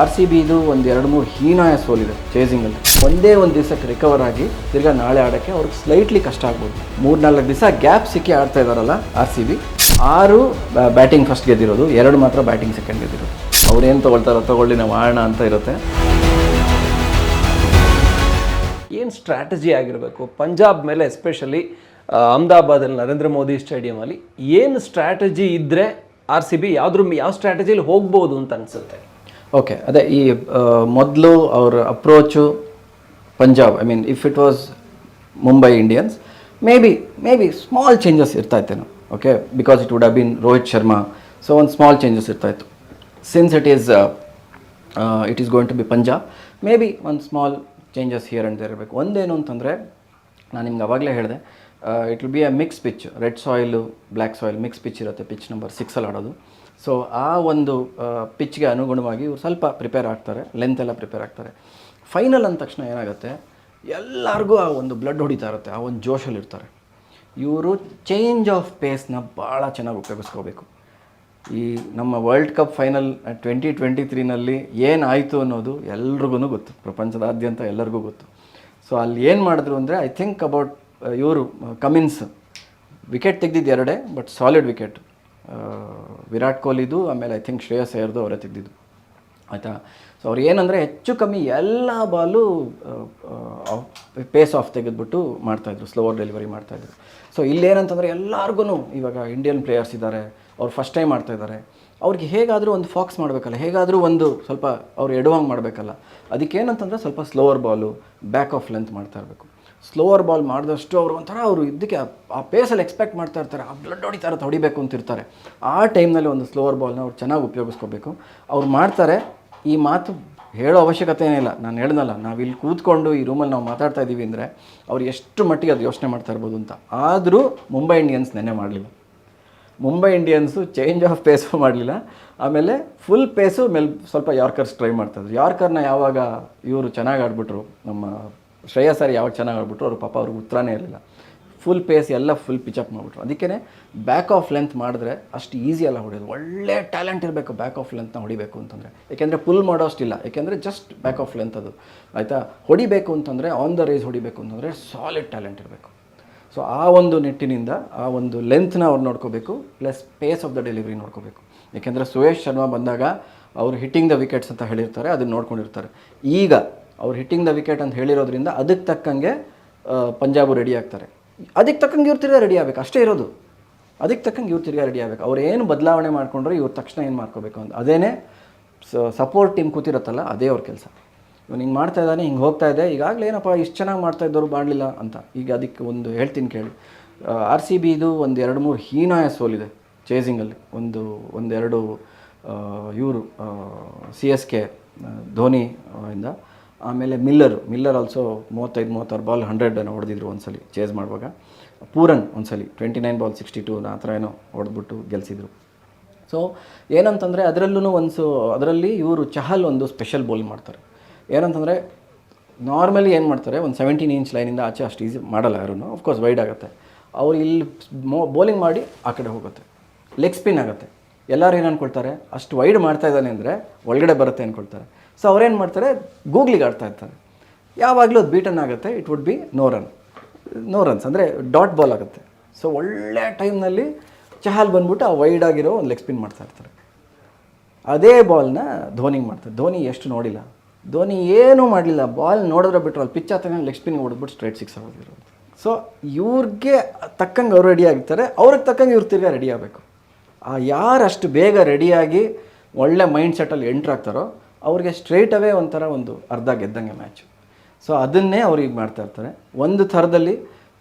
R C B ಇದು ಒಂದು ಎರಡು ಮೂರು ಹೀನಾಯ ಸೋಲಿದೆ ಚೇಸಿಂಗಲ್ಲಿ ಒಂದೇ ಒಂದು ದಿವಸಕ್ಕೆ ರಿಕವರ್ ಆಗಿ ತಿರ್ಗಾ ನಾಳೆ ಆಡೋಕ್ಕೆ ಅವ್ರಿಗೆ ಸ್ಲೈಟ್ಲಿ ಕಷ್ಟ ಆಗ್ಬೋದು. ಮೂರ್ನಾಲ್ಕು ದಿವಸ ಗ್ಯಾಪ್ ಸಿಕ್ಕಿ ಆಡ್ತಾ ಇದಾರಲ್ಲ ಆರ್ ಸಿ ಬಿ ಆರು ಬ್ಯಾಟಿಂಗ್ ಫಸ್ಟ್ ಗೆದ್ದಿರೋದು, ಎರಡು ಮಾತ್ರ ಬ್ಯಾಟಿಂಗ್ ಸೆಕೆಂಡ್ ಗೆದ್ದಿರೋದು. ಅವ್ರೇನು ತೊಗೊಳ್ತಾರೋ ತಗೊಳ್ಳಿ, ನಾವು ಆಡೋಣ ಅಂತ ಇರುತ್ತೆ. ಏನು ಸ್ಟ್ರಾಟಜಿ ಆಗಿರಬೇಕು? ಪಂಜಾಬ್ ಮೇಲೆ ಎಸ್ಪೆಷಲಿ ಅಹಮದಾಬಾದಲ್ಲಿ ನರೇಂದ್ರ ಮೋದಿ ಸ್ಟೇಡಿಯಮಲ್ಲಿ ಏನು ಸ್ಟ್ರಾಟಜಿ ಇದ್ದರೆ ಆರ್ ಸಿ ಬಿ ಯಾವ್ದ್ರ, ಯಾವ ಸ್ಟ್ರಾಟಜಿಲಿ ಹೋಗ್ಬೋದು ಅಂತ ಅನಿಸುತ್ತೆ? ಓಕೆ ಅದೇ ಈ ಮೊದಲು ಅವ್ರ approach Punjab I mean if it was Mumbai Indians maybe maybe small changes ಇರ್ತಾ ಇತ್ತೇನೋ okay because it would have been Rohit Sharma so ಒಂದು ಸ್ಮಾಲ್ ಚೇಂಜಸ್ ಇರ್ತಾ ಇತ್ತು. Since it is it is going to be Punjab maybe ಒಂದು small changes here there ಇರಬೇಕು. ಒಂದೇನು ಅಂತಂದರೆ, ನಾನು ನಿಮ್ಗೆ ಅವಾಗಲೇ ಹೇಳಿದೆ it will be a mix pitch red soil black soil mix pitch ಇರುತ್ತೆ ಪಿಚ್ ನಂಬರ್ ಸಿಕ್ಸಲ್ಲಿ ಆಡೋದು. ಸೊ ಆ ಒಂದು ಪಿಚ್ಗೆ ಅನುಗುಣವಾಗಿ ಇವ್ರು ಸ್ವಲ್ಪ ಪ್ರಿಪೇರ್ ಆಗ್ತಾರೆ ಲೆಂತ್ ಎಲ್ಲ ಪ್ರಿಪೇರ್ ಆಗ್ತಾರೆ. ಫೈನಲ್ ಅಂದ ತಕ್ಷಣ ಏನಾಗುತ್ತೆ, ಎಲ್ಲರಿಗೂ ಆ ಒಂದು ಬ್ಲಡ್ ಹೊಡಿತಾ ಇರುತ್ತೆ, ಆ ಒಂದು ಜೋಶಲ್ಲಿ ಇರ್ತಾರೆ. ಇವರು ಚೇಂಜ್ ಆಫ್ ಪೇಸ್ನ ಭಾಳ ಚೆನ್ನಾಗಿ ಉಪಯೋಗಿಸ್ಕೋಬೇಕು. ಈ ನಮ್ಮ world cup final twenty twenty ತ್ರೀನಲ್ಲಿ ಏನಾಯಿತು ಅನ್ನೋದು ಎಲ್ರಿಗೂ ಗೊತ್ತು, ಪ್ರಪಂಚದಾದ್ಯಂತ ಎಲ್ಲರಿಗೂ ಗೊತ್ತು. ಸೊ ಅಲ್ಲಿ ಏನು ಮಾಡಿದ್ರು ಅಂದರೆ ಐ ಥಿಂಕ್ ಅಬೌಟ್ ಇವರು ಕಮಿನ್ಸ್ ವಿಕೆಟ್ ತೆಗ್ದಿದ್ದು ಎರಡೇ ಬಟ್ ಸಾಲಿಡ್ ವಿಕೆಟ್ ವಿರಾಟ್ ಕೊಹ್ಲಿದು, ಆಮೇಲೆ ಐ ಥಿಂಕ್ ಶ್ರೇಯಸ್ ಅಯ್ಯರ್ದು ಅವರೇ ತೆಗ್ದಿದ್ದು. ಆಯಿತಾ? ಸೊ ಅವ್ರು ಏನಂದರೆ ಹೆಚ್ಚು ಕಮ್ಮಿ ಎಲ್ಲ ಬಾಲು ಪೇಸ್ ಆಫ್ ತೆಗೆದ್ಬಿಟ್ಟು ಮಾಡ್ತಾಯಿದ್ರು ಸ್ಲೋವರ್ ಡೆಲಿವರಿ ಮಾಡ್ತಾಯಿದ್ರು ಸೊ ಇಲ್ಲೇನಂತಂದರೆ ಎಲ್ಲರಿಗೂ ಇವಾಗ ಇಂಡಿಯನ್ ಪ್ಲೇಯರ್ಸ್ ಇದ್ದಾರೆ, ಅವ್ರು ಫಸ್ಟ್ ಟೈಮ್ ಮಾಡ್ತಾ ಇದ್ದಾರೆ. ಅವ್ರಿಗೆ ಹೇಗಾದರೂ ಒಂದು ಫಾಕ್ಸ್ ಮಾಡಬೇಕಲ್ಲ, ಹೇಗಾದರೂ ಒಂದು ಸ್ವಲ್ಪ ಅವ್ರು ಎಡುವಂಗೆ ಮಾಡಬೇಕಲ್ಲ. ಅದಕ್ಕೇನಂತಂದರೆ ಸ್ವಲ್ಪ slower ball back of length ಮಾಡ್ತಾ ಇರಬೇಕು. ಸ್ಲೋವರ್ ಬಾಲ್ ಮಾಡಿದಷ್ಟು ಅವರು ಒಂಥರ ಅವರು ಇದಕ್ಕೆ ಆ- ಪೇಸಲ್ಲಿ ಎಕ್ಸ್ಪೆಕ್ಟ್ ಮಾಡ್ತಾ ಇರ್ತಾರೆ. ಆ ಬ್ಲಡ್ ಹೊಡಿತಾರೆ ಹೊಡಿಬೇಕು ಅಂತ ಇರ್ತಾರೆ. ಆ ಟೈಮ್ನಲ್ಲಿ ಒಂದು ಸ್ಲೋವರ್ ಬಾಲ್ನ ಅವ್ರು ಚೆನ್ನಾಗಿ ಉಪಯೋಗಿಸ್ಕೋಬೇಕು. ಅವ್ರು ಮಾಡ್ತಾರೆ. ಈ ಮಾತು ಹೇಳೋ ಅವಶ್ಯಕತೆ ಏನಿಲ್ಲ. ನಾನು ಹೇಳ್ದಲ್ಲ, ನಾವು ಇಲ್ಲಿ ಕೂತ್ಕೊಂಡು ಈ ರೂಮಲ್ಲಿ ನಾವು ಮಾತಾಡ್ತಾ ಇದ್ದೀವಿ ಅಂದರೆ ಅವ್ರು ಎಷ್ಟು ಮಟ್ಟಿಗೆ ಅದು ಯೋಚನೆ ಮಾಡ್ತಾ ಇರ್ಬೋದು ಅಂತ. ಆದರೂ ಮುಂಬೈ ಇಂಡಿಯನ್ಸ್ ನೆನ್ನೆ ಮಾಡಲಿಲ್ಲ. Mumbai Indians change of pace ಮಾಡಲಿಲ್ಲ. ಆಮೇಲೆ ಫುಲ್ ಪೇಸು ಮೇಲೆ ಸ್ವಲ್ಪ ಯಾರ್ಕರ್ಸ್ ಟ್ರೈ ಮಾಡ್ತಾಯಿದ್ರು ಯಾರ್ಕರ್ನ ಯಾವಾಗ ಇವರು ಚೆನ್ನಾಗಿ ಆಡ್ಬಿಟ್ರು? ನಮ್ಮ ಶ್ರೇಯಸ್ ಸರ್ ಯಾವಾಗ ಚೆನ್ನಾಗಿ ಆಗ್ಬಿಟ್ರು ಅವ್ರ ಪಾಪ ಅವ್ರಿಗೆ ಉತ್ತರನೇ ಇರಲಿಲ್ಲ. ಫುಲ್ ಪೇಸ್ ಎಲ್ಲ ಫುಲ್ ಪಿಚಪ್ ಮಾಡಿಬಿಟ್ರು. ಅದಕ್ಕೇ ಬ್ಯಾಕ್ ಆಫ್ ಲೆಂತ್ ಮಾಡಿದ್ರೆ ಅಷ್ಟು ಈಸಿ ಅಲ್ಲ ಹೊಡೆಯೋದು. ಒಳ್ಳೆ ಟ್ಯಾಲೆಂಟ್ ಇರಬೇಕು ಬ್ಯಾಕ್ ಆಫ್ ಲೆಂತ್ನ ಹೊಡಿಬೇಕು ಅಂತಂದರೆ. ಏಕೆಂದರೆ ಪುಲ್ ಮಾಡೋ ಅಷ್ಟಿಲ್ಲ. ಯಾಕೆಂದರೆ ಜಸ್ಟ್ ಬ್ಯಾಕ್ ಆಫ್ ಲೆಂತ್ ಅದು. ಆಯಿತಾ? ಹೊಡಿಬೇಕು ಅಂತಂದರೆ ಆನ್ ದ ರೇಸ್ ಹೊಡಿಬೇಕು ಅಂತಂದರೆ ಸಾಲಿಡ್ ಟ್ಯಾಲೆಂಟ್ ಇರಬೇಕು. ಸೊ ಆ ಒಂದು ನಿಟ್ಟಿನಿಂದ, ಆ ಒಂದು ಲೆಂತ್ನ ಅವ್ರು ನೋಡ್ಕೋಬೇಕು plus pace of the delivery ನೋಡ್ಕೋಬೇಕು. ಏಕೆಂದರೆ ಸುಯೇಶ್ ಶರ್ಮಾ ಬಂದಾಗ ಅವ್ರು ಹಿಟ್ಟಿಂಗ್ ದ ವಿಕೆಟ್ಸ್ ಅಂತ ಹೇಳಿರ್ತಾರೆ, ಅದನ್ನು ನೋಡ್ಕೊಂಡಿರ್ತಾರೆ. ಈಗ ಅವ್ರು ಹಿಟ್ಟಿಂಗ್ ದ ವಿಕೆಟ್ ಅಂತ ಹೇಳಿರೋದ್ರಿಂದ ಅದಕ್ಕೆ ತಕ್ಕಂಗೆ ಪಂಜಾಬು ರೆಡಿ ಆಗ್ತಾರೆ. ಅದಕ್ಕೆ ತಕ್ಕಂಗೆ ಇವ್ರು ತಿರ್ಗಾ ರೆಡಿ ಆಗಬೇಕು. ಅಷ್ಟೇ ಇರೋದು. ಅದಕ್ಕೆ ತಕ್ಕಂಗೆ ಇವ್ರು ತಿರ್ಗಾ ರೆಡಿ ಆಗಬೇಕು. ಅವ್ರು ಏನು ಬದಲಾವಣೆ ಮಾಡಿಕೊಂಡ್ರೆ ಇವ್ರು ತಕ್ಷಣ ಏನು ಮಾಡ್ಕೋಬೇಕು ಅಂತ. ಅದೇನೇ ಸಪೋರ್ಟ್ ಟೀಮ್ ಕೂತಿರುತ್ತಲ್ಲ, ಅದೇ ಅವ್ರ ಕೆಲಸ. ಇವನು ಹಿಂಗೆ ಮಾಡ್ತಾ ಇದ್ದಾನೆ, ಹಿಂಗೆ ಹೋಗ್ತಾ ಇದೆ. ಈಗಾಗಲೇ ಏನಪ್ಪ, ಇಷ್ಟು ಚೆನ್ನಾಗಿ ಮಾಡ್ತಾ ಇದ್ದವ್ರು ಮಾಡಲಿಲ್ಲ ಅಂತ. ಈಗ ಅದಕ್ಕೆ ಒಂದು ಹೇಳ್ತೀನಿ ಕೇಳಿ. ಆರ್ ಸಿ ಬಿ ಇದು ಒಂದು ಎರಡು ಮೂರು ಹೀನಾಯ ಸೋಲಿದೆ ಚೇಸಿಂಗಲ್ಲಿ ಒಂದು, ಒಂದೆರಡು ಇವರು ಸಿ ಎಸ್ ಕೆ ಧೋನಿ ಇಂದ. ಆಮೇಲೆ ಮಿಲ್ಲರ್ ಮಿಲ್ಲರ್ ಆಲ್ಸೋ ಮೂವತ್ತೈದು, ಮೂವತ್ತಾರು ಬಾಲ್ ಹಂಡ್ರೆಡನ್ನು ಹೊಡೆದಿದ್ರು ಒಂದ್ಸಲಿ ಚೇಸ್ ಮಾಡುವಾಗ. ಪೂರನ್ ಒಂದ್ಸಲಿ twenty nine ball sixty two ಆ ಥರ ಏನೋ ಹೊಡೆದ್ಬಿಟ್ಟು ಗೆಲ್ಸಿದ್ರು. ಸೊ ಏನಂತಂದರೆ ಅದರಲ್ಲೂ ಒಂದು ಅದರಲ್ಲಿ ಇವರು ಚಹಲ್ ಒಂದು ಸ್ಪೆಷಲ್ ಬೌಲ್ ಮಾಡ್ತಾರೆ. ಏನಂತಂದರೆ ನಾರ್ಮಲಿ ಏನು ಮಾಡ್ತಾರೆ, ಒಂದು ಸೆವೆಂಟೀನ್ ಇಂಚ್ ಲೈನಿಂದ ಆಚೆ ಅಷ್ಟು ಈಸಿ ಮಾಡಲ್ಲ ಯಾರೂ ಅಫ್ಕೋರ್ಸ್ ವೈಡ್ ಆಗುತ್ತೆ. ಅವ್ರು ಇಲ್ಲಿ ಬೌಲಿಂಗ್ ಮಾಡಿ ಆ ಕಡೆ ಹೋಗುತ್ತೆ. ಲೆಗ್ ಸ್ಪಿನ್ ಆಗುತ್ತೆ. ಎಲ್ಲರೂ ಏನು ಅಂದ್ಕೊಳ್ತಾರೆ ಅಷ್ಟು ವೈಡ್ ಮಾಡ್ತಾ ಇದ್ದಾನೆ ಅಂದರೆ ಒಳಗಡೆ ಬರುತ್ತೆ ಅಂದ್ಕೊಳ್ತಾರೆ ಸೊ ಅವ್ರೇನು ಮಾಡ್ತಾರೆ? ಗೂಗ್ಲಿಗೆ ಆಡ್ತಾ ಇರ್ತಾರೆ. ಯಾವಾಗಲೂ ಅದು ಬೀಟನ್ ಆಗುತ್ತೆ. It would be no run no runs ಅಂದರೆ ಡಾಟ್ ಬಾಲ್ ಆಗುತ್ತೆ. ಸೊ ಒಳ್ಳೆ ಟೈಮ್ನಲ್ಲಿ ಚಹಲ್ ಬಂದ್ಬಿಟ್ಟು ಆ ವೈಡ್ ಆಗಿರೋ ಒಂದು ಲೆಗ್ ಸ್ಪಿನ್ ಮಾಡ್ತಾ ಇರ್ತಾರೆ. ಅದೇ ಬಾಲ್ನ ಧೋನಿಗೆ ಮಾಡ್ತಾರೆ. ಧೋನಿ ಎಷ್ಟು ನೋಡಿಲ್ಲ. ಧೋನಿ ಏನೂ ಮಾಡಲಿಲ್ಲ. ಬಾಲ್ ನೋಡಿದ್ರೆ ಬಿಟ್ಟರು ಅಲ್ಲಿ ಪಿಚ್ ಆತನ ಲೆಗ್ ಸ್ಪಿನ್ಗೆ ಹೊಡೆದ್ಬಿಟ್ಟು ಸ್ಟ್ರೈಟ್ ಸಿಕ್ಸ್ ಆಗೋದಿರೋದು ಸೊ ಇವ್ರಿಗೆ ತಕ್ಕಂಗೆ ಅವ್ರು ರೆಡಿ ಆಗಿರ್ತಾರೆ. ಅವ್ರಿಗೆ ತಕ್ಕಂಗೆ ಇವ್ರು ತಿರ್ಗಾ ರೆಡಿ ಆಗಬೇಕು. ಆ ಯಾರು ಅಷ್ಟು ಬೇಗ ರೆಡಿಯಾಗಿ ಒಳ್ಳೆ ಮೈಂಡ್ ಸೆಟ್ಟಲ್ಲಿ ಎಂಟ್ರ್ ಆಗ್ತಾರೋ ಅವ್ರಿಗೆ ಸ್ಟ್ರೇಟ್ ಅವೇ ಒಂಥರ ಒಂದು ಅರ್ಧ ಗೆದ್ದಂಗೆ ಮ್ಯಾಚು ಸೊ ಅದನ್ನೇ ಅವ್ರಿಗೆ ಮಾಡ್ತಾ ಇರ್ತಾರೆ. ಒಂದು ಥರದಲ್ಲಿ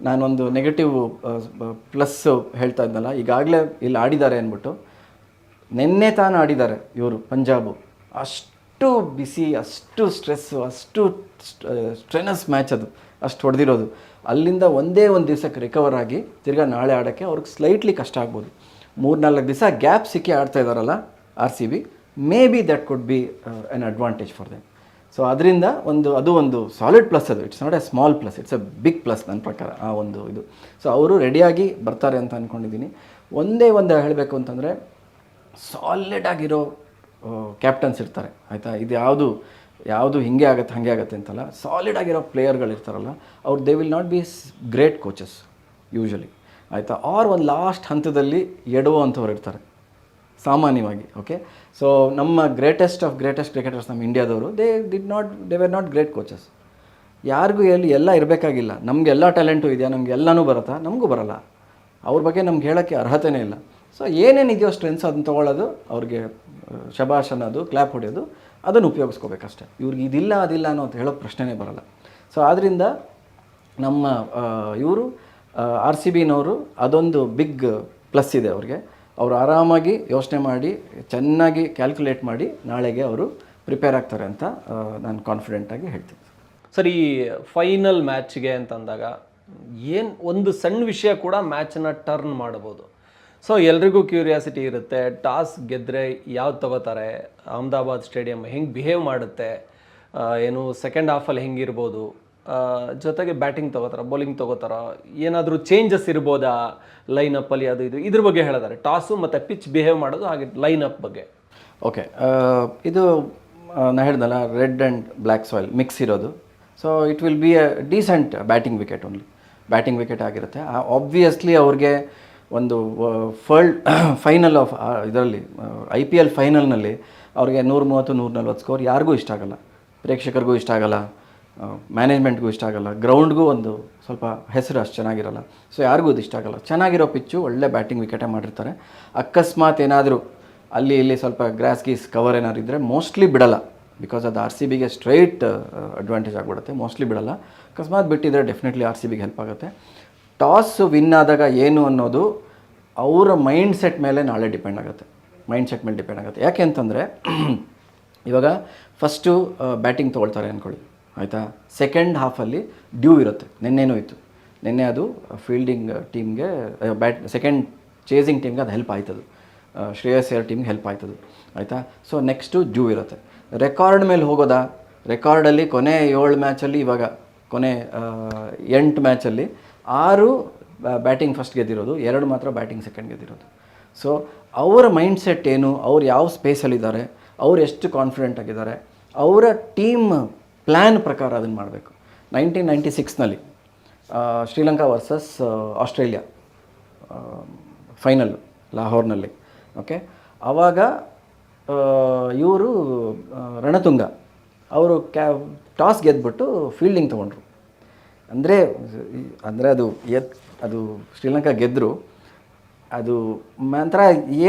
ನಾನೊಂದು ನೆಗೆಟಿವ್ ಪ್ಲಸ್ಸು ಹೇಳ್ತಾ ಇದ್ನಲ್ಲ, ಈಗಾಗಲೇ ಇಲ್ಲಿ ಆಡಿದ್ದಾರೆ ಅಂದ್ಬಿಟ್ಟು, ನಿನ್ನೆ ತಾನು ಆಡಿದ್ದಾರೆ ಇವರು, ಪಂಜಾಬು. ಅಷ್ಟು ಬಿಸಿ ಅಷ್ಟು ಸ್ಟ್ರೆಸ್ಸು ಅಷ್ಟು ಸ್ಟ್ರೆನಸ್ ಮ್ಯಾಚ್ ಅದು, ಅಷ್ಟು ಹೊಡೆದಿರೋದು. ಅಲ್ಲಿಂದ ಒಂದೇ ಒಂದು ದಿವಸಕ್ಕೆ ರಿಕವರ್ ಆಗಿ ತಿರ್ಗಾ ನಾಳೆ ಆಡೋಕ್ಕೆ ಅವ್ರಿಗೆ ಸ್ಲೈಟ್ಲಿ ಕಷ್ಟ ಆಗ್ಬೋದು. ಮೂರ್ನಾಲ್ಕು ದಿವಸ ಗ್ಯಾಪ್ ಸಿಕ್ಕಿ ಆಡ್ತಾ ಇದ್ದಾರಲ್ಲ R C B maybe that could be an advantage for them so ಅದರಿಂದ ಒಂದು, ಅದು ಒಂದು ಸಾಲಿಡ್ ಪ್ಲಸ್ ಅದು. It's not a small plus it's a big plus ನನ್ನ ಪ್ರಕಾರ ಆ ಒಂದು ಇದು. ಸೊ ಅವರು ರೆಡಿಯಾಗಿ ಬರ್ತಾರೆ ಅಂತ ಅಂದ್ಕೊಂಡಿದ್ದೀನಿ ಒಂದೇ ಒಂದು ಹೇಳಬೇಕು ಅಂತಂದರೆ ಸಾಲಿಡ್ ಆಗಿರೋ ಕ್ಯಾಪ್ಟನ್ಸ್ ಇರ್ತಾರೆ. ಆಯಿತಾ? ಇದು ಯಾವುದು ಯಾವುದು ಹಿಂಗೆ ಆಗುತ್ತೆ, ಹಾಗೆ ಆಗುತ್ತೆ ಅಂತಲ್ಲ. ಸಾಲಿಡ್ ಆಗಿರೋ ಪ್ಲೇಯರ್ಗಳು ಇರ್ತಾರಲ್ಲ, ಅವ್ರು they will not be great coaches usually ಆಯಿತಾ? ಆರ್ ಒಂದು ಲಾಸ್ಟ್ ಹಂತದಲ್ಲಿ ಎಡುವಂಥವ್ರು ಇರ್ತಾರೆ. ಸಾಮಾನ್ಯವಾಗಿ ಓಕೆ ಸೊ ನಮ್ಮ ಗ್ರೇಟೆಸ್ಟ್ ಆಫ್ ಗ್ರೇಟೆಸ್ಟ್ ಕ್ರಿಕೆಟರ್ಸ್ ನಮ್ಮ ಇಂಡಿಯಾದವರು they did not they were not great coaches ಯಾರಿಗೂ ಎಲ್ಲಿ, ಎಲ್ಲ ಇರಬೇಕಾಗಿಲ್ಲ. ನಮ್ಗೆ ಎಲ್ಲ ಟ್ಯಾಲೆಂಟು ಇದೆಯಾ? ನಮ್ಗೆ ಎಲ್ಲನೂ ಬರುತ್ತಾ? ನಮಗೂ ಬರಲ್ಲ. ಅವ್ರ ಬಗ್ಗೆ ನಮ್ಗೆ ಹೇಳೋಕ್ಕೆ ಅರ್ಹತೆನೇ ಇಲ್ಲ. ಸೊ ಏನೇನಿದೆಯೋ ಸ್ಟ್ರೆಂತ್ಸ್ ಅದನ್ನ ತೊಗೊಳ್ಳೋದು, ಅವ್ರಿಗೆ ಶಬಾಷ್ ಅನ್ನೋದು ಕ್ಲ್ಯಾಪ್ ಹೊಡೆಯೋದು, ಅದನ್ನು ಉಪಯೋಗಿಸ್ಕೋಬೇಕಷ್ಟೆ. ಇವ್ರಿಗೆ ಇದಿಲ್ಲ, ಅದಿಲ್ಲ ಅನ್ನೋ ಅಂತ ಹೇಳೋ ಪ್ರಶ್ನೆನೇ ಬರಲ್ಲ. ಸೊ ಆದ್ದರಿಂದ ನಮ್ಮ ಇವರು ಆರ್ ಸಿ ಬಿನವರು ಅದೊಂದು ಬಿಗ್ ಪ್ಲಸ್ ಇದೆ ಅವ್ರಿಗೆ. ಅವರು ಆರಾಮಾಗಿ ಯೋಚನೆ ಮಾಡಿ, ಚೆನ್ನಾಗಿ ಕ್ಯಾಲ್ಕುಲೇಟ್ ಮಾಡಿ ನಾಳೆಗೆ ಅವರು ಪ್ರಿಪೇರ್ ಆಗ್ತಾರೆ ಅಂತ ನಾನು ಕಾನ್ಫಿಡೆಂಟಾಗಿ ಹೇಳ್ತೀನಿ. ಸರ್, ಈ ಫೈನಲ್ ಮ್ಯಾಚ್ಗೆ ಅಂತಂದಾಗ ಏನು ಒಂದು ಸಣ್ಣ ವಿಷಯ ಕೂಡ ಮ್ಯಾಚನ್ನ ಟರ್ನ್ ಮಾಡ್ಬೋದು ಸೊ ಎಲ್ರಿಗೂ ಕ್ಯೂರಿಯಾಸಿಟಿ ಇರುತ್ತೆ, ಟಾಸ್ ಗೆದ್ದರೆ ಯಾವ್ದು ತಗೋತಾರೆ, ಅಹಮದಾಬಾದ್ ಸ್ಟೇಡಿಯಂ ಹೆಂಗೆ ಬಿಹೇವ್ ಮಾಡುತ್ತೆ ಏನು ಸೆಕೆಂಡ್ ಹಾಫಲ್ಲಿ ಹೆಂಗಿರ್ಬೋದು ಜೊತೆಗೆ ಬ್ಯಾಟಿಂಗ್ ತಗೋತಾರ, ಬೌಲಿಂಗ್ ತಗೋತಾರ, ಏನಾದರೂ ಚೇಂಜಸ್ ಇರ್ಬೋದಾ ಅಲ್ಲಿ ಅದು ಇದು? ಇದ್ರ ಬಗ್ಗೆ ಹೇಳಿದ್ದಾರೆ ಟಾಸು ಮತ್ತು ಪಿಚ್ ಬಿಹೇವ್ ಮಾಡೋದು ಹಾಗೆ ಲೈನ್ ಅಪ್ ಬಗ್ಗೆ ಓಕೆ ಇದು ನಾನು ಹೇಳ್ದಲ್ಲ red and black soil mix ಇರೋದು. So it will be a decent batting wicket only batting wicket ಆಗಿರುತ್ತೆ. ಆಬ್ವಿಯಸ್ಲಿ ಅವ್ರಿಗೆ ಒಂದು ಫರ್ಲ್ಡ್ ಫೈನಲ್ ಆಫ್ ಇದರಲ್ಲಿ ಐ ಪಿ ಎಲ್ ಫೈನಲ್ನಲ್ಲಿ ಅವ್ರಿಗೆ ನೂರ ಮೂವತ್ತು, ನೂರ ನಲ್ವತ್ತು ಸ್ಕೋರ್ ಯಾರಿಗೂ ಇಷ್ಟ ಆಗಲ್ಲ. ಪ್ರೇಕ್ಷಕರಿಗೂ ಇಷ್ಟ ಆಗಲ್ಲ. ಮ್ಯಾನೇಜ್ಮೆಂಟ್ಗೂ ಇಷ್ಟ ಆಗಲ್ಲ. ಗ್ರೌಂಡ್ಗೂ ಒಂದು ಸ್ವಲ್ಪ ಹೆಸರು ಅಷ್ಟು ಚೆನ್ನಾಗಿರಲ್ಲ. ಸೊ ಯಾರಿಗೂ ಇದು ಇಷ್ಟ ಆಗಲ್ಲ. ಚೆನ್ನಾಗಿರೋ ಪಿಚ್ಚು ಒಳ್ಳೆ ಬ್ಯಾಟಿಂಗ್ ವಿಕೆಟೇ ಮಾಡಿರ್ತಾರೆ. ಅಕಸ್ಮಾತ್ ಏನಾದರೂ ಅಲ್ಲಿ ಇಲ್ಲಿ ಸ್ವಲ್ಪ ಗ್ರಾಸ್ ಗೀಸ್ ಕವರ್ ಏನಾದ್ರು ಇದ್ದರೆ ಮೋಸ್ಟ್ಲಿ ಬಿಡಲ್ಲ. ಬಿಕಾಸ್ ಅದು ಆರ್ ಸಿ ಬಿಗೆ ಸ್ಟ್ರೈಟ್ ಅಡ್ವಾಂಟೇಜ್ ಆಗಿಬಿಡುತ್ತೆ. ಮೋಸ್ಟ್ಲಿ ಬಿಡಲ್ಲ. ಅಕಸ್ಮಾತ್ ಬಿಟ್ಟಿದ್ರೆ ಡೆಫಿನೆಟ್ಲಿ ಆರ್ ಸಿ ಬಿಗೆ ಹೆಲ್ಪ್ ಆಗುತ್ತೆ. ಟಾಸ್ ವಿನ್ ಆದಾಗ ಏನು ಅನ್ನೋದು ಅವರ ಮೈಂಡ್ ಸೆಟ್ ಮೇಲೆ ನಾಳೆ ಡಿಪೆಂಡ್ ಆಗುತ್ತೆ. ಮೈಂಡ್ ಸೆಟ್ ಮೇಲೆ ಡಿಪೆಂಡ್ ಆಗುತ್ತೆ. ಯಾಕೆ ಅಂತಂದರೆ, ಇವಾಗ ಫಸ್ಟು ಬ್ಯಾಟಿಂಗ್ ತೊಗೊಳ್ತಾರೆ ಅಂದ್ಕೊಳ್ಳಿ ಆಯಿತಾ? ಸೆಕೆಂಡ್ ಹಾಫಲ್ಲಿ ಡ್ಯೂ ಇರುತ್ತೆ. ನಿನ್ನೇನೂ ಇತ್ತು. ನಿನ್ನೆ ಅದು ಫೀಲ್ಡಿಂಗ್ ಟೀಮ್ಗೆ ಬ್ಯಾಟ್ ಸೆಕೆಂಡ್ ಚೇಸಿಂಗ್ ಟೀಮ್ಗೆ ಅದು ಹೆಲ್ಪ್ ಆಯ್ತದು. ಶ್ರೇಯಸ್ ಏರ್ ಟೀಮ್ಗೆ ಹೆಲ್ಪ್ ಆಯ್ತದು. ಆಯಿತಾ? ಸೊ ನೆಕ್ಸ್ಟು ಡ್ಯೂ ಇರುತ್ತೆ. ರೆಕಾರ್ಡ್ ಮೇಲೆ ಹೋಗೋದಾ? ರೆಕಾರ್ಡಲ್ಲಿ ಕೊನೆ ಏಳು ಮ್ಯಾಚಲ್ಲಿ ಇವಾಗ, ಕೊನೆ ಎಂಟು ಮ್ಯಾಚಲ್ಲಿ ಆರು ಬ್ಯಾಟಿಂಗ್ ಫಸ್ಟ್ ಗೆದ್ದಿರೋದು, ಎರಡು ಮಾತ್ರ ಬ್ಯಾಟಿಂಗ್ ಸೆಕೆಂಡ್ ಗೆದ್ದಿರೋದು. ಸೊ ಅವರ ಮೈಂಡ್ ಸೆಟ್ ಏನು? ಅವ್ರು ಯಾವ ಸ್ಪೇಸಲ್ಲಿದ್ದಾರೆ ಅವ್ರು ಎಷ್ಟು ಕಾನ್ಫಿಡೆಂಟ್ ಆಗಿದ್ದಾರೆ? ಅವರ ಟೀಮ್ ಪ್ಲ್ಯಾನ್ ಪ್ರಕಾರ ಅದನ್ನು ಮಾಡಬೇಕು. ನೈನ್ಟೀನ್ ನೈಂಟಿ ಸಿಕ್ಸ್ನಲ್ಲಿ ಶ್ರೀಲಂಕಾ ವರ್ಸಸ್ ಆಸ್ಟ್ರೇಲಿಯಾ ಫೈನಲ್ ಲಾಹೋರ್ನಲ್ಲಿ ಓಕೆ ಆವಾಗ ಇವರು ರಣತುಂಗ, ಅವರು ಕ್ಯಾ, ಟಾಸ್ ಗೆದ್ಬಿಟ್ಟು ಫೀಲ್ಡಿಂಗ್ ತೊಗೊಂಡ್ರು. ಅಂದರೆ ಅಂದರೆ ಅದು ಎತ್ ಅದು ಶ್ರೀಲಂಕಾ ಗೆದ್ದರು ಅದು ನಂತರ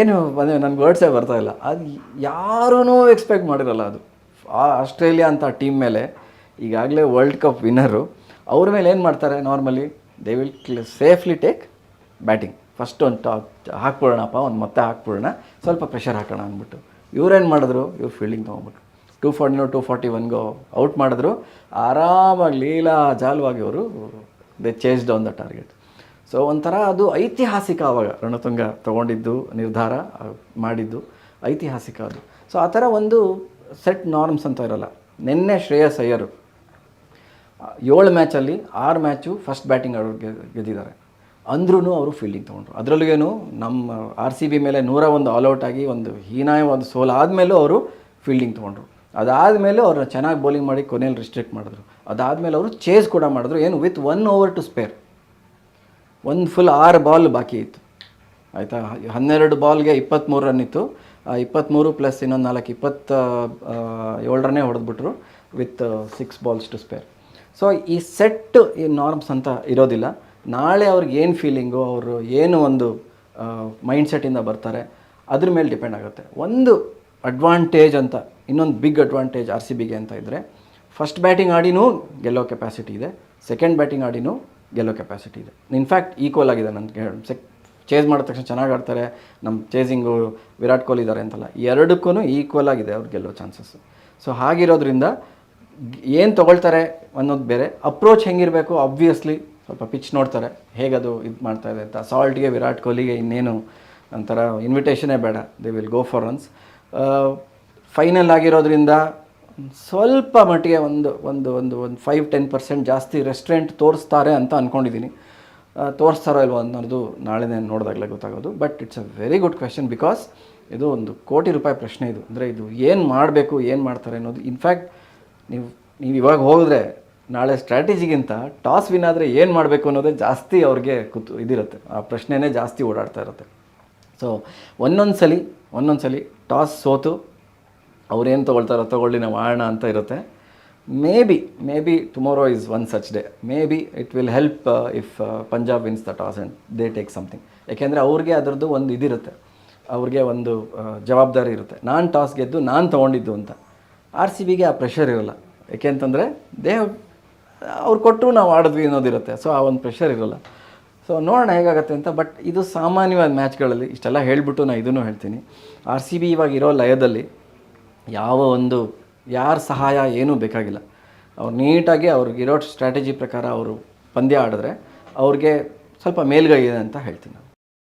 ಏನು ಬಂದರೆ ನನ್ನ ವರ್ಡ್ಸೇ ಬರ್ತಾ ಇಲ್ಲ. ಅದು ಯಾರೂ ಎಕ್ಸ್ಪೆಕ್ಟ್ ಮಾಡಿರಲ್ಲ ಅದು. ಆ ಆಸ್ಟ್ರೇಲಿಯಾ ಅಂತ ಟೀಮ್ ಮೇಲೆ ಈಗಾಗಲೇ ವರ್ಲ್ಡ್ ಕಪ್ ವಿನ್ನರು ಅವ್ರ ಮೇಲೆ ಏನು ಮಾಡ್ತಾರೆ normally they will safely take batting first ಒಂದು ಟಾಪ್ ಹಾಕ್ಬಿಡೋಣಪ್ಪ, ಒಂದು ಮತ್ತೆ ಹಾಕ್ಬಿಡೋಣ, ಸ್ವಲ್ಪ ಪ್ರೆಷರ್ ಹಾಕೋಣ ಅಂದ್ಬಿಟ್ಟು. ಇವ್ರೇನು ಮಾಡಿದ್ರು? ಇವ್ರು ಫೀಲ್ಡಿಂಗ್ ತೊಗೊಂಬಿಟ್ರು ಟೂ ಫಾರ್ಟಿನೋ ಟೂ ಫಾರ್ಟಿ ಒನ್ಗೋ ಔಟ್ ಮಾಡಿದ್ರು. ಆರಾಮಾಗಿ ಲೀಲಾ ಜಾಲವಾಗಿ ಅವರು they chase on the target so ಒಂಥರ ಅದು ಐತಿಹಾಸಿಕ ಆವಾಗ ರಣತುಂಗ ತೊಗೊಂಡಿದ್ದು, ನಿರ್ಧಾರ ಮಾಡಿದ್ದು. ಐತಿಹಾಸಿಕ ಅದು. ಸೊ ಆ ಥರ ಒಂದು ಸೆಟ್ ನಾರ್ಮ್ಸ್ ಅಂತ ಇರಲ್ಲ. ನಿನ್ನೆ ಶ್ರೇಯಸ್ ಅಯ್ಯರು, ಏಳು ಮ್ಯಾಚಲ್ಲಿ ಆರು ಮ್ಯಾಚು ಫಸ್ಟ್ ಬ್ಯಾಟಿಂಗ್ ಆಡೋರು ಗೆದ್ದಿದ್ದಾರೆ. ಅಂದ್ರೂ ಅವರು ಫೀಲ್ಡಿಂಗ್ ತೊಗೊಂಡ್ರು. ಅದರಲ್ಲಿಗೇನು ನಮ್ಮ ಆರ್ ಸಿ ಬಿ ಮೇಲೆ ನೂರ ಒಂದು ಆಲ್ಔಟ್ ಆಗಿ ಒಂದು ಹೀನಾಯ ಒಂದು ಸೋಲ್ ಆದಮೇಲೂ ಅವರು ಫೀಲ್ಡಿಂಗ್ ತೊಗೊಂಡ್ರು. ಅದಾದಮೇಲೆ ಅವ್ರನ್ನ ಚೆನ್ನಾಗಿ ಬೌಲಿಂಗ್ ಮಾಡಿ ಕೊನೆಯಲ್ಲಿ ರಿಸ್ಟ್ರಿಕ್ಟ್ ಮಾಡಿದ್ರು. ಅದಾದಮೇಲೆ ಅವರು ಚೇಸ್ ಕೂಡ ಮಾಡಿದ್ರು. ಏನು with one over to spare ಒಂದು ಫುಲ್ ಆರು ಬಾಲ್ ಬಾಕಿ ಇತ್ತು. ಆಯಿತಾ? ಹನ್ನೆರಡು ಬಾಲ್ಗೆ ಇಪ್ಪತ್ತ್ಮೂರು ರನ್ ಇತ್ತು ಇಪ್ಪತ್ತ್ಮೂರು ಪ್ಲಸ್ ಇನ್ನೊಂದು ನಾಲ್ಕು ಇಪ್ಪತ್ತ ಏಳರನ್ನೇ ಹೊಡೆದ್ಬಿಟ್ರು with six balls to spare so ಈ ಸೆಟ್ ಈ ನಾರ್ಮ್ಸ್ ಅಂತ ಇರೋದಿಲ್ಲ. ನಾಳೆ ಅವ್ರಿಗೆ ಏನು ಫೀಲಿಂಗು ಅವರು ಏನು ಒಂದು ಮೈಂಡ್ಸೆಟ್ಟಿಂದ ಬರ್ತಾರೆ, ಅದ್ರ ಮೇಲೆ ಡಿಪೆಂಡ್ ಆಗುತ್ತೆ. ಒಂದು ಅಡ್ವಾಂಟೇಜ್ ಅಂತ, ಇನ್ನೊಂದು ಬಿಗ್ ಅಡ್ವಾಂಟೇಜ್ ಆರ್ ಸಿ ಬಿಗೆ ಅಂತ ಇದ್ದರೆ ಫಸ್ಟ್ ಬ್ಯಾಟಿಂಗ್ ಆಡಿನೂ ಗೆಲ್ಲೋ ಕೆಪಾಸಿಟಿ ಇದೆ ಸೆಕೆಂಡ್ ಬ್ಯಾಟಿಂಗ್ ಆಡಿನೂ ಗೆಲ್ಲೋ ಕೆಪಾಸಿಟಿ ಇದೆ. ಇನ್ಫ್ಯಾಕ್ಟ್ ಈಕ್ವಲ್ ಆಗಿದೆ ನನಗೆ ಸೆಕ್ ಚೇಸ್ ಮಾಡಿದ ತಕ್ಷಣ ಚೆನ್ನಾಗಿ ಆಡ್ತಾರೆ. ನಮ್ಮ ಚೇಸಿಂಗು ವಿರಾಟ್ ಕೊಹ್ಲಿ ಇದ್ದಾರೆ ಅಂತಲ್ಲ ಎರಡಕ್ಕೂ ಈಕ್ವಲ್ ಆಗಿದೆ ಅವ್ರು ಗೆಲ್ಲೋ ಚಾನ್ಸಸ್ಸು ಸೊ ಹಾಗಿರೋದ್ರಿಂದ ಏನು ತೊಗೊಳ್ತಾರೆ ಅನ್ನೋದು ಬೇರೆ. ಅಪ್ರೋಚ್ ಹೆಂಗಿರಬೇಕು? ಆಬ್ವಿಯಸ್ಲಿ ಸ್ವಲ್ಪ ಪಿಚ್ ನೋಡ್ತಾರೆ. ಹೇಗದು ಇದು ಮಾಡ್ತಾ ಇದೆ ಅಂತ. ಸಾಲ್ಟ್ಗೆ ವಿರಾಟ್ ಕೊಹ್ಲಿಗೆ ಇನ್ನೇನು ಒಂಥರ ಇನ್ವಿಟೇಷನೇ ಬೇಡ. They will go for runs final ಆಗಿರೋದ್ರಿಂದ ಸ್ವಲ್ಪ ಮಟ್ಟಿಗೆ ಒಂದು ಒಂದು ಒಂದು ಒಂದು ಫೈವ್ ಟೆನ್ ಪರ್ಸೆಂಟ್ ಜಾಸ್ತಿ ರೆಸ್ಟೋರೆಂಟ್ ತೋರಿಸ್ತಾರೆ ಅಂತ ಅಂದ್ಕೊಂಡಿದ್ದೀನಿ ತೋರಿಸ್ತಾರೋ ಇಲ್ವೋ ಅನ್ನೋದು ನಾಳೆನೇ ನೋಡಿದಾಗಲೇ ಗೊತ್ತಾಗೋದು. But it's a very good question because ಇದು ಒಂದು ಕೋಟಿ ರೂಪಾಯಿ ಪ್ರಶ್ನೆ ಇದು. ಅಂದರೆ ಇದು ಏನು ಮಾಡಬೇಕು, ಏನು ಮಾಡ್ತಾರೆ ಅನ್ನೋದು. ಇನ್ಫ್ಯಾಕ್ಟ್ ನೀವು ನೀವು ಇವಾಗ ಹೋದರೆ ನಾಳೆ ಸ್ಟ್ರಾಟಜಿಗಿಂತ ಟಾಸ್ ವಿನ್ ಆದರೆ ಏನು ಮಾಡಬೇಕು ಅನ್ನೋದೇ ಜಾಸ್ತಿ ಅವ್ರಿಗೆ ಕುತು, ಇದಿರುತ್ತೆ. ಆ ಪ್ರಶ್ನೆನೇ ಜಾಸ್ತಿ ಓಡಾಡ್ತಾ ಇರುತ್ತೆ. ಸೊ ಒಂದೊಂದು ಸಲ ಒಂದೊಂದು ಸಲ ಟಾಸ್ ಸೋತು, ಅವ್ರೇನು ತೊಗೊಳ್ತಾರೋ ತೊಗೊಳ್ಳಿ, ನಾವು ಆಡೋಣ ಅಂತ ಇರುತ್ತೆ. Maybe maybe tomorrow is one such day maybe it will help if Punjab wins the toss and they take something ಯಾಕೆಂದರೆ ಅವ್ರಿಗೆ ಅದರದ್ದು ಒಂದು ಇದಿರುತ್ತೆ. ಅವ್ರಿಗೆ ಒಂದು ಜವಾಬ್ದಾರಿ ಇರುತ್ತೆ. ನಾನು ಟಾಸ್ ಗೆದ್ದು ನಾನು ತೊಗೊಂಡಿದ್ದು ಅಂತ. ಆರ್ ಸಿ ಬಿಗೆ ಆ ಪ್ರೆಷರ್ ಇರೋಲ್ಲ. ಯಾಕೆಂತಂದರೆ ದೇ ಅವ್ರು ಕೊಟ್ಟರು ನಾವು ಆಡಿದ್ವಿ ಅನ್ನೋದಿರುತ್ತೆ ಸೊ ಆ ಒಂದು ಪ್ರೆಷರ್ ಇರೋಲ್ಲ. ಸೊ ನೋಡೋಣ ಹೇಗಾಗುತ್ತೆ ಅಂತ. ಬಟ್ ಇದು ಸಾಮಾನ್ಯವಾದ ಮ್ಯಾಚ್ಗಳಲ್ಲಿ ಇಷ್ಟೆಲ್ಲ ಹೇಳಿಬಿಟ್ಟು ನಾನು ಇದನ್ನು ಹೇಳ್ತೀನಿ. ಆರ್ ಸಿ ಬಿ ಇವಾಗ ಇರೋ ಲಯದಲ್ಲಿ ಯಾವ ಒಂದು ಯಾರ ಸಹಾಯ, ಏನೂ ಬೇಕಾಗಿಲ್ಲ. ಅವ್ರು ನೀಟಾಗಿ ಅವ್ರಿಗಿರೋ ಸ್ಟ್ರಾಟಜಿ ಪ್ರಕಾರ ಅವರು ಪಂದ್ಯ ಆಡಿದ್ರೆ ಅವ್ರಿಗೆ ಸ್ವಲ್ಪ ಮೇಲ್ಗೈ ಇದೆ ಅಂತ ಹೇಳ್ತೀನಿ